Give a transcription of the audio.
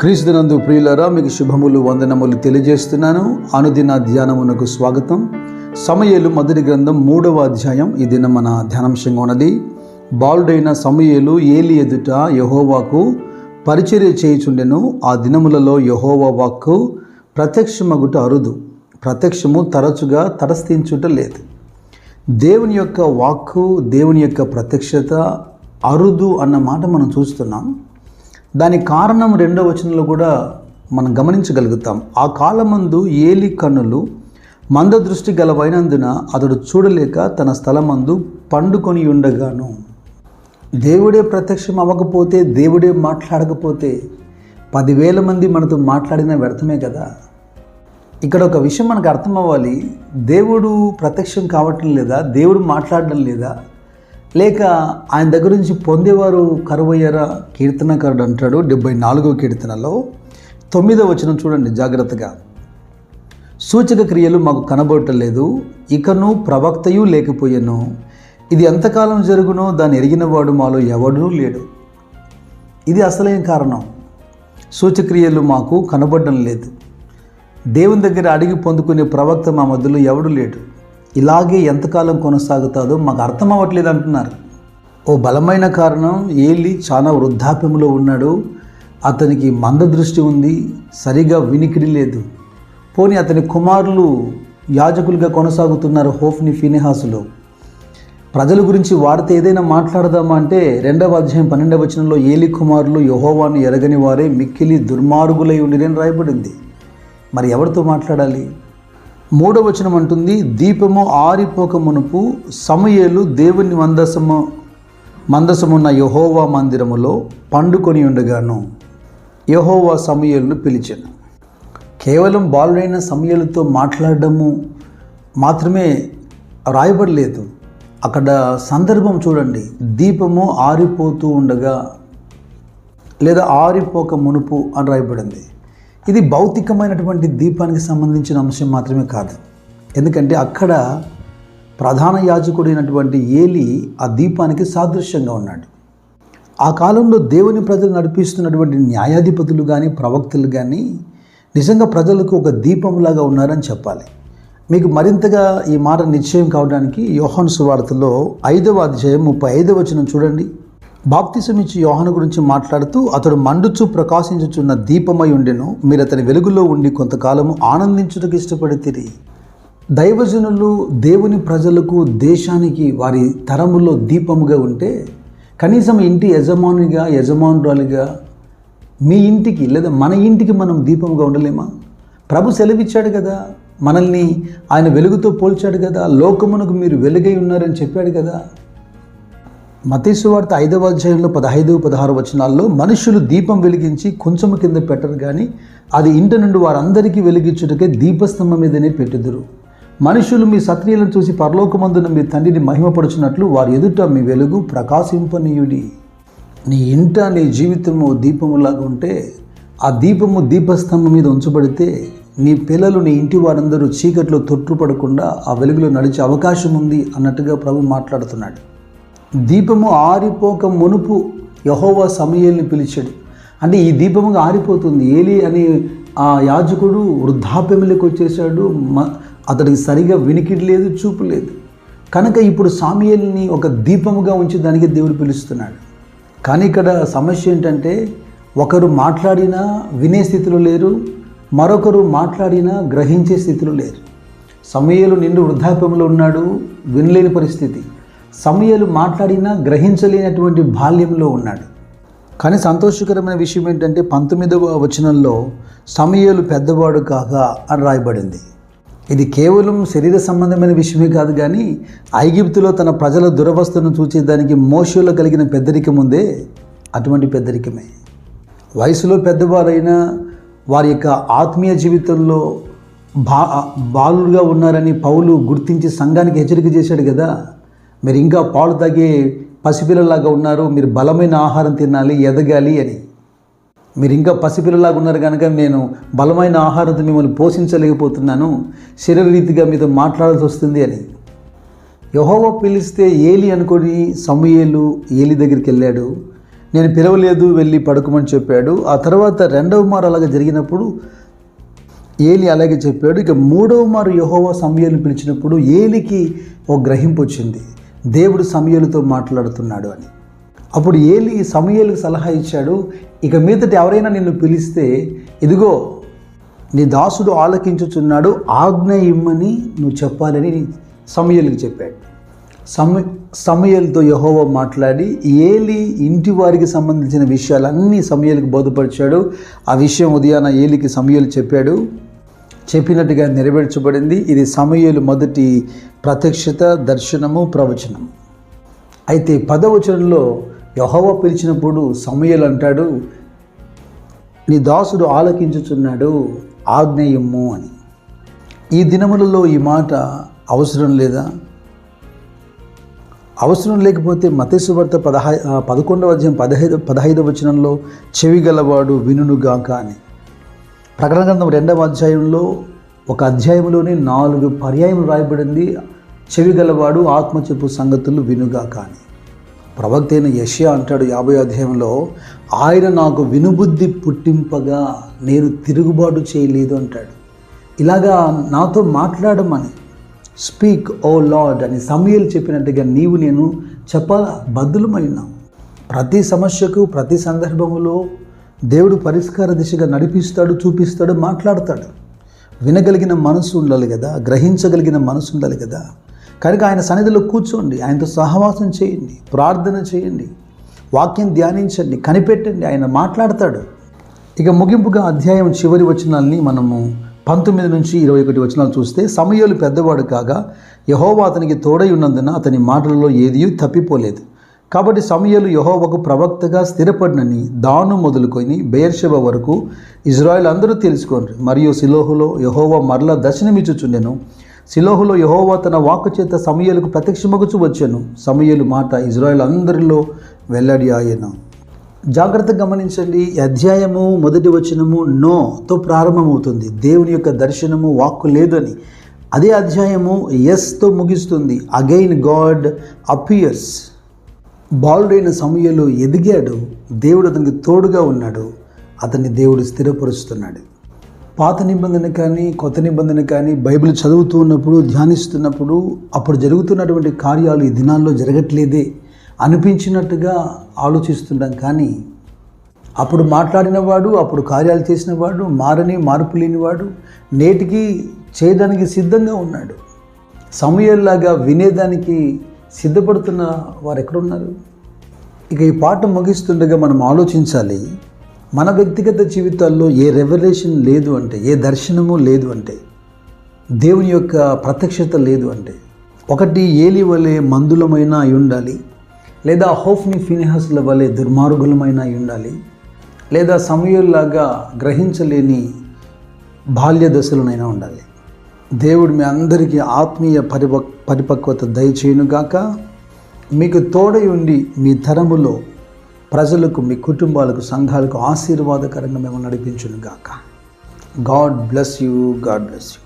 క్రీస్తునందు ప్రియులరా మీకు శుభములు వందనములు తెలియజేస్తున్నాను. అనుదిన ధ్యానమునకు స్వాగతం. సమయలు మొదటి గ్రంథం మూడవ అధ్యాయం. ఈ దినం మన ధ్యానాంశంగా ఉన్నది. బాలుడైన సమయలు ఏలి ఎదుట యహోవాకు పరిచర్య చేయుచుండెను. ఆ దినములలో యహోవా వాక్కు ప్రత్యక్షమగుట అరుదు. ప్రత్యక్షము తరచుగా తరస్థించుట లేదు. దేవుని యొక్క వాక్కు దేవుని యొక్క ప్రత్యక్షత అరుదు అన్న మాట మనం చూస్తున్నాం. దానికి కారణం రెండవ వచనంలో కూడా మనం గమనించగలుగుతాం. ఆ కాలమందు ఏలి కన్నులు మంద దృష్టి గలవైనందున అతడు చూడలేక తన స్థలమందు పండుకొని ఉండగాను. దేవుడే ప్రత్యక్షం అవ్వకపోతే దేవుడే మాట్లాడకపోతే పదివేల మంది మనతో మాట్లాడిన వ్యర్థమే కదా? ఇక్కడ ఒక విషయం మనకు అర్థం అవ్వాలి. దేవుడు ప్రత్యక్షం కావటం లేదా దేవుడు మాట్లాడడం లేదా లేక ఆయన దగ్గర నుంచి పొందేవారు కరువయ్యారా? కీర్తనకారుడు అంటాడు డెబ్బై నాలుగో కీర్తనలో. తొమ్మిదో వచనం చూడండి జాగ్రత్తగా. సూచక క్రియలు మాకు కనబడటం లేదు ఇకను ప్రవక్తయు లేకపోయాను. ఇది ఎంతకాలం జరుగునో దాన్ని ఎరిగినవాడు మాలో ఎవడూ లేడు. ఇది అసలైన కారణం? సూచక్రియలు మాకు కనబడడం లేదు. దేవుని దగ్గర అడిగి పొందుకునే ప్రవక్త మా మధ్యలో ఎవడు లేడు. ఇలాగే ఎంతకాలం కొనసాగుతుందో మాకు అర్థం అవ్వట్లేదు అంటున్నారు. ఓ బలమైన కారణం ఏలి చాలా వృద్ధాప్యంలో ఉన్నాడు. అతనికి మందదృష్టి ఉంది సరిగా వినికిడి లేదు. పోని అతని కుమారులు యాజకులుగా కొనసాగుతున్నారు హోఫ్ని ఫినిహాసులో. ప్రజల గురించి వారితో ఏదైనా మాట్లాడదామా అంటే రెండవ అధ్యాయం పన్నెండవ వచనంలో ఏలి కుమారులు యహోవాను ఎరగని వారే మిక్కిలి దుర్మార్గులై ఉండిరని రాయబడింది. మరి ఎవరితో మాట్లాడాలి? మూడవ వచనం అంటుంది దీపము ఆరిపోక మునుపు సమయలు దేవుని మందసము మందసమున్న యహోవా మందిరములో పండుకొని ఉండగాను యహోవా సమయలను పిలిచాను. కేవలం బాలుడైన సమయలతో మాట్లాడడము మాత్రమే రాయబడలేదు. అక్కడ సందర్భం చూడండి దీపము ఆరిపోతూ ఉండగా లేదా ఆరిపోక మునుపు అని రాయబడింది. ఇది భౌతికమైనటువంటి దీపానికి సంబంధించిన అంశం మాత్రమే కాదు. ఎందుకంటే అక్కడ ప్రధాన యాజకుడైనటువంటి ఏలి ఆ దీపానికి సాదృశ్యంగా ఉన్నాడు. ఆ కాలంలో దేవుని ప్రజలు నడిపిస్తున్నటువంటి న్యాయాధిపతులు కానీ ప్రవక్తలు కానీ నిజంగా ప్రజలకు ఒక దీపంలాగా ఉన్నారని చెప్పాలి. మీకు మరింతగా ఈ మాట నిశ్చయం కావడానికి యోహాను సువార్తలో ఐదవ అధ్యాయం ముప్పై ఐదవ వచనం చూడండి. బాప్తిసమిచ్చి యోహను గురించి మాట్లాడుతూ అతడు మండుచు ప్రకాశించుచున్న దీపమై ఉండెను మీరు అతని వెలుగులో ఉండి కొంతకాలము ఆనందించుటకు ఇష్టపడితిరి దైవజనులు దేవుని ప్రజలకు దేశానికి వారి తరములో దీపముగా ఉంటే కనీసం ఇంటి యజమానిగా యజమానురాలిగా మీ ఇంటికి లేదా మన ఇంటికి మనం దీపముగా ఉండలేమా? ప్రభు సెలవిచ్చాడు కదా మనల్ని ఆయన వెలుగుతో పోల్చాడు కదా లోకమునకు మీరు వెలుగై ఉన్నారని చెప్పాడు కదా. మతీసు ఐదవ అధ్యాయంలో పదహైదు పదహారు వచనాల్లో మనుషులు దీపం వెలిగించి కొంచెము కింద పెట్టరు కానీ అది ఇంటి నుండి వారందరికీ వెలిగించుటకే దీపస్తంభం మీదనే పెట్టుదురు. మనుషులు మీ సక్రియలను చూసి పరలోకమందున మీ తండ్రిని మహిమపడుచున్నట్లు వారి ఎదుట మీ వెలుగు ప్రకాశింపనీయుడి. నీ ఇంట నీ జీవితము దీపములాగా ఉంటే ఆ దీపము దీపస్తంభం మీద ఉంచబడితే నీ పిల్లలు నీ ఇంటి వారందరూ చీకట్లో తొట్టుపడకుండా ఆ వెలుగులో నడిచే అవకాశం ఉంది అన్నట్టుగా ప్రభు మాట్లాడుతున్నాడు. దీపము ఆరిపోక మునుపు యహోవా సమయల్ని పిలిచాడు. అంటే ఈ దీపముగా ఆరిపోతుంది. ఏలి అని ఆ యాజకుడు వృద్ధాప్యములకు వచ్చేసాడు మ అతడికి సరిగా వినికిడి లేదు చూపు లేదు. కనుక ఇప్పుడు సామియల్ని ఒక దీపముగా ఉంచి దానికి దేవుడు పిలుస్తున్నాడు. కానీ ఇక్కడ సమస్య ఏంటంటే ఒకరు మాట్లాడినా వినే స్థితిలో లేరు మరొకరు మాట్లాడినా గ్రహించే స్థితిలో లేరు. సమయలు నిండు వృద్ధాప్యంలో ఉన్నాడు వినలేని పరిస్థితి. సమయలు మాట్లాడినా గ్రహించలేనటువంటి బాల్యంలో ఉన్నాడు. కానీ సంతోషకరమైన విషయం ఏంటంటే పంతొమ్మిదవ వచనంలో సమయలు పెద్దవాడు కాగా అని రాయబడింది. ఇది కేవలం శరీర సంబంధమైన విషయమే కాదు కానీ ఐగిప్తులో తన ప్రజల దురవస్థను చూచేదానికి మోషలో కలిగిన పెద్దరికం ఉందే అటువంటి పెద్దరికమే. వయసులో పెద్దవారైనా వారి యొక్క ఆత్మీయ జీవితంలో బా బాలుగా ఉన్నారని పౌలు గుర్తించి సంఘానికి హెచ్చరిక చేశాడు కదా. మీరు ఇంకా పాలు తాగే పసిపిల్లలాగా ఉన్నారు మీరు బలమైన ఆహారం తినాలి ఎదగాలి అని. మీరు ఇంకా పసిపిల్లలాగా ఉన్నారు కనుక నేను బలమైన ఆహారంతో మిమ్మల్ని పోషించలేకపోతున్నాను శరీరరీతిగా మీతో మాట్లాడాల్సి వస్తుంది అని. యహోవ పిలిస్తే ఏలి అనుకొని సమూయేలు ఏలి దగ్గరికి వెళ్ళాడు. నేను పిలవలేదు వెళ్ళి పడుకోమని చెప్పాడు. ఆ తర్వాత రెండవ మారు అలాగే జరిగినప్పుడు ఏలి అలాగే చెప్పాడు. ఇక మూడవ మారు యహోవా సమయాలు పిలిచినప్పుడు ఏలికి ఒక గ్రహింపు వచ్చింది. దేవుడు సమయలతో మాట్లాడుతున్నాడు అని. అప్పుడు ఏలి సమయలకు సలహా ఇచ్చాడు ఇక మీదట ఎవరైనా నిన్ను పిలిస్తే ఇదిగో నీ దాసుడు ఆలకించుచున్నాడు ఆజ్ఞ ఇమ్మని నువ్వు చెప్పాలని సమయలకు చెప్పాడు. సమ సమయలతో యహోవ మాట్లాడి ఏలి ఇంటి వారికి సంబంధించిన విషయాలన్నీ సమయాలకు బోధపరిచాడు. ఆ విషయం ఉదయాన ఏలికి సమయాలు చెప్పాడు. చెప్పినట్టుగా నెరవేర్చబడింది. ఇది సమయలు మొదటి ప్రత్యక్షత దర్శనము ప్రవచనం అయితే పదవచనంలో యహోవ పిలిచినప్పుడు సమయలు అంటాడు నీ దాసుడు ఆలకించుచున్నాడు ఆగ్నేయము అని. ఈ దినములలో ఈ మాట అవసరం లేదా? అవసరం లేకపోతే మతేశ్వర్త పదహై పదకొండవ అధ్యాయం పదహైదు పదహైదవ వచనంలో చెవి గలవాడు వినుగాక అని. ప్రకటన గ్రంథం రెండవ అధ్యాయంలో ఒక అధ్యాయంలోనే నాలుగు పర్యాయం రాయబడింది. చెవి గలవాడు ఆత్మ చెప్పు సంగతులు వినుగా కానీ ప్రవక్త అయిన యష్యా అంటాడు యాభై అధ్యాయంలో ఆయన నాకు వినుబుద్ధి పుట్టింపగా నేను తిరుగుబాటు చేయలేదు అంటాడు. ఇలాగా నాతో మాట్లాడమని. స్పీక్ ఓ లార్డ్ అని సమయలు చెప్పినట్టుగా నీవు నేను చెప్పాల బద్దులమైనా ప్రతి సమస్యకు ప్రతి సందర్భములో దేవుడు పరిష్కార దిశగా నడిపిస్తాడు చూపిస్తాడు మాట్లాడతాడు. వినగలిగిన మనసు ఉండాలి కదా గ్రహించగలిగిన మనసు ఉండాలి కదా. కనుక ఆయన సన్నిధిలో కూర్చోండి ఆయనతో సహవాసం చేయండి ప్రార్థన చేయండి వాక్యం ధ్యానించండి కనిపెట్టండి ఆయన మాట్లాడతాడు. ఇక ముగింపుగా అధ్యాయం చివరి వచనాల్ని మనము పంతొమ్మిది నుంచి ఇరవై ఒకటి వచనాలు చూస్తే సమయాలు పెద్దవాడు కాగా యహోవా అతనికి తోడై ఉన్నందున అతని మాటలలో ఏదియూ తప్పిపోలేదు. కాబట్టి సమయలు యహోవకు ప్రవక్తగా స్థిరపడినని దాను మొదలుకొని బెయర్షెబ వరకు ఇజ్రాయెల్ అందరూ తెలుసుకోండి మరియు సిలోహులో యహోవ మరల దర్శనమిచ్చుచుండెను. సిలోహులో యహోవ తన వాక్కు చేత సమయలకు ప్రత్యక్షమగుచు వచ్చాను. సమయలు మాట ఇజ్రాయెల్ అందరిలో వెల్లడి ఆయన జాగ్రత్తగా గమనించండి అధ్యాయము మొదటి వచనము నోతో ప్రారంభమవుతుంది. దేవుని యొక్క దర్శనము వాక్కు లేదని. అదే అధ్యాయము ఎస్తో ముగిస్తుంది. అగైన్ గాడ్ అపియర్స్ బాలుడైన సమయంలో ఎదిగాడు. దేవుడు అతనికి తోడుగా ఉన్నాడు. అతన్ని దేవుడు స్థిరపరుస్తున్నాడు. పాత నిబంధన కానీ కొత్త నిబంధన కానీ బైబిల్ చదువుతూ ఉన్నప్పుడు ధ్యానిస్తున్నప్పుడు అప్పుడు జరుగుతున్నటువంటి కార్యాలు ఈ దినాల్లో జరగట్లేదే అనిపించినట్టుగా ఆలోచిస్తుంటాం కానీ అప్పుడు మాట్లాడినవాడు అప్పుడు కార్యాలు చేసినవాడు మారని మార్పు లేనివాడు నేటికి చేయడానికి సిద్ధంగా ఉన్నాడు. సమయంలాగా వినేదానికి సిద్ధపడుతున్న వారు ఎక్కడున్నారు ఇక ఈ పాట ముగిస్తుండగా మనం ఆలోచించాలి మన వ్యక్తిగత జీవితాల్లో ఏ రెవల్యూషన్ లేదు అంటే ఏ దర్శనము లేదు అంటే దేవుని యొక్క ప్రత్యక్షత లేదు అంటే ఒకటి ఏలి వలె మందులమైన అయి ఉండాలి లేదా హోఫ్ని ఫినిహస్ల వలె దుర్మార్గులమైన అయి ఉండాలి లేదా సమయంలాగా గ్రహించలేని బాల్య దశలనైనా ఉండాలి. దేవుడు మీ అందరికీ ఆత్మీయ పరిపక్ పరిపక్వత దయచేయునుగాక. మీకు తోడై ఉండి మీ తరములో ప్రజలకు మీ కుటుంబాలకు సంఘాలకు ఆశీర్వాదకరంగా మేము నడిపించునుగాక. God bless you God bless you.